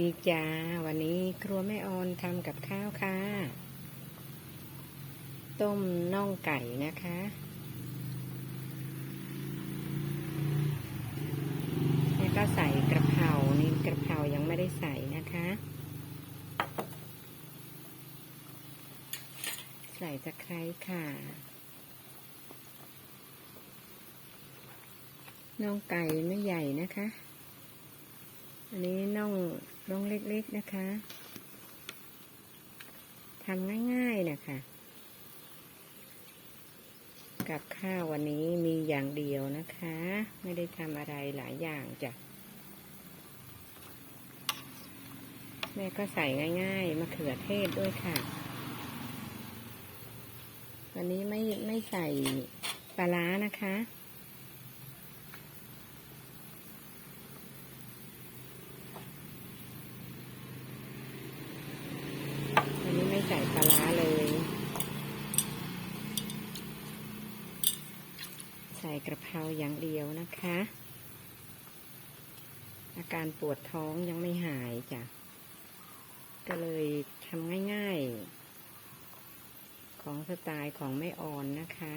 ดีจ้า วันนี้ครัวแม่ออนทำกับข้าวค่ะ ต้มน่องไก่นะคะ แล้วก็ใส่กระเพรานี่กระเพรายังไม่ได้ใส่นะคะ ใส่ตะไคร้ค่ะน่องไก่ไม่ใหญ่นะคะ อันนี้น่องน่องเล็กๆนะคะทำง่ายๆนะคะกับข้าววันนี้มีอย่างเดียวนะคะ ไม่ได้ทำอะไรหลายอย่างจ้ะ แม่ก็ใส่ง่ายๆมะเขือเทศด้วยค่ะ วันนี้ไม่ไม่ใส่ปลาร้านะคะ วันนี้ไม่ใส่ ปลาร้าเลย ใส่กระเพราอย่างเดียวนะคะ อาการปวดท้องยังไม่หายจ้ะ ก็เลยทำง่าย ๆ ของสไตล์ของไม่อ่อนนะคะ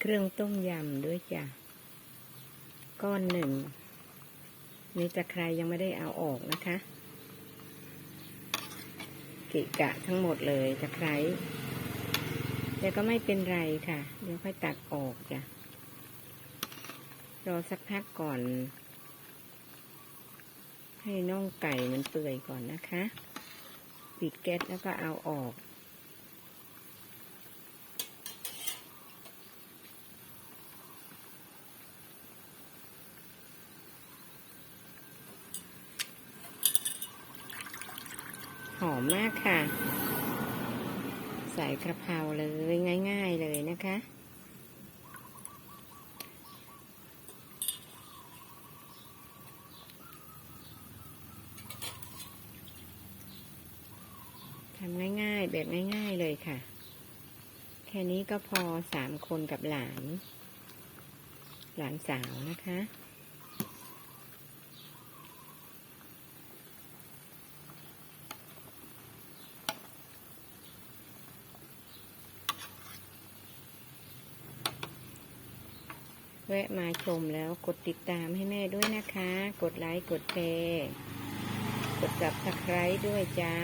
เครื่องต้มยำด้วยจ้ะ ก้อนหนึ่ง นี่ตะไครยังไม่ได้เอาออกนะคะกิกะทั้งหมดเลยตะไคร้แต่ก็ไม่เป็นไรค่ะ เดี๋ยวค่อยตักออกจ้ะ รอสักพักก่อน ให้น่องไก่มันเปื่อยก่อนนะคะ ปิดแก๊สแล้วก็เอาออก อมมากค่ะ ใส่กระเพราเลยง่าย ๆเลยนะคะ ทำง่ายๆ แบบง่าย ๆเลยค่ะ แค่นี้ก็พอสามคนกับหลาน หลานสาวนะคะ แวะมาชมแล้วกดติดตามให้แม่ด้วยนะคะ กดไลค์กดแชร์กดจับตะไคร้ด้วยจ้า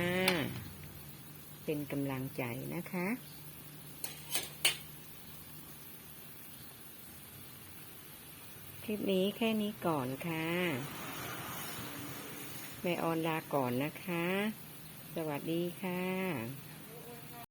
เป็นกำลังใจนะคะคลิปนี้แค่นี้ก่อนค่ะ แม่ออนลาก่อนนะคะ สวัสดีค่ะ